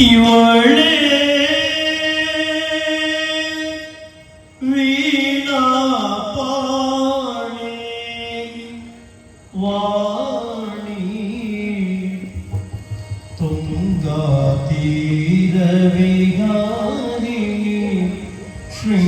இவளே வீணா பாணி வாணி துங்கா தீர விகாரி ஸ்ரீ